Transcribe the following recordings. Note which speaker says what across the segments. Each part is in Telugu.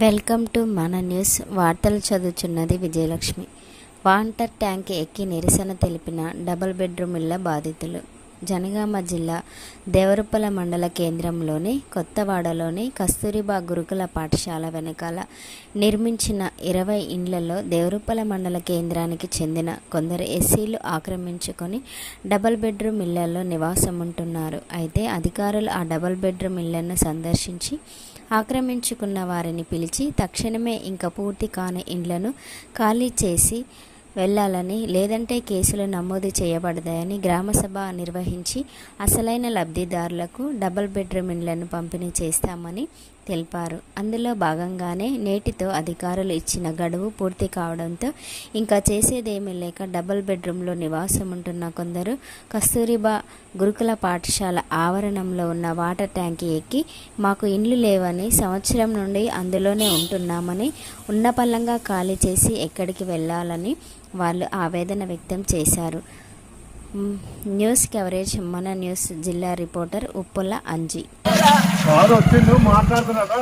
Speaker 1: వెల్కమ్ టు మన న్యూస్. వార్తలు చదువుచున్నది విజయలక్ష్మి. వాంటర్ ట్యాంక్ ఎక్కి నిరసన తెలిపిన డబుల్ బెడ్రూమ్ ఇళ్ళ బాధితులు. జనగామ జిల్లా దేవరుప్పల మండల కేంద్రంలోని కొత్తవాడలోని కస్తూరిబా గురుకుల పాఠశాల వెనకాల నిర్మించిన ఇరవై ఇండ్లలో దేవరుప్పల మండల కేంద్రానికి చెందిన కొందరు ఎస్సీలు ఆక్రమించుకొని డబల్ బెడ్రూమ్ ఇళ్ళలో నివాసం ఉంటున్నారు అయితే అధికారులు ఆ డబల్ బెడ్రూమ్ ఇళ్ళను సందర్శించి ఆక్రమించుకున్న వారిని పిలిచి తక్షణమే ఇంకా పూర్తి కాని ఇండ్లను ఖాళీ చేసి వెళ్ళాలని లేదంటే కేసులు నమోదు చేయబడతాయని గ్రామసభ నిర్వహించి అసలైన లబ్ధిదారులకు డబుల్ బెడ్రూమ్ ఇండ్లను పంపిణీ చేస్తామని తెలిపారు. అందులో భాగంగానే నేటితో అధికారులు ఇచ్చిన గడువు పూర్తి కావడంతో ఇంకా చేసేదేమీ లేక డబుల్ బెడ్రూమ్లో నివాసం ఉంటున్న కొందరు కస్తూరిబా గురుకుల పాఠశాల ఆవరణంలో ఉన్న వాటర్ ట్యాంక్ ఎక్కి మాకు ఇండ్లు లేవని సంవత్సరం నుండి అందులోనే ఉంటున్నామని ఉన్నపల్లంగా ఖాళీ చేసి ఎక్కడికి వెళ్ళాలని వాళ్ళు ఆవేదన వ్యక్తం చేశారు. న్యూస్ కవరేజ్ మన న్యూస్ జిల్లా రిపోర్టర్ ఉప్పుల అంజీ.
Speaker 2: మాట్లాడుతున్నారా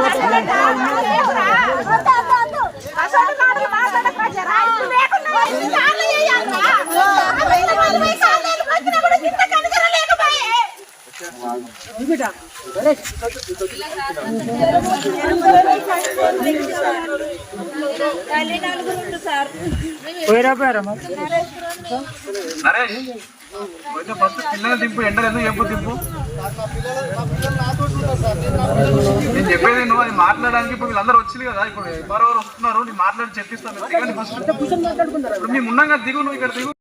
Speaker 2: నరేష్ ఫస్ట్ పిల్లలు దింపు ఎండలు ఎందుకు చెప్పు దింపు నేను చెప్పేది నువ్వు అది మాట్లాడడానికి ఇప్పుడు వీళ్ళందరూ వచ్చింది కదా ఇప్పుడు ఎవరెవరు వస్తున్నారు నేను మాట్లాడి చెప్పిస్తాను దిగండి ఫస్ట్ మేము ఉన్నాం కదా దిగు నువ్వు ఇక్కడ దిగు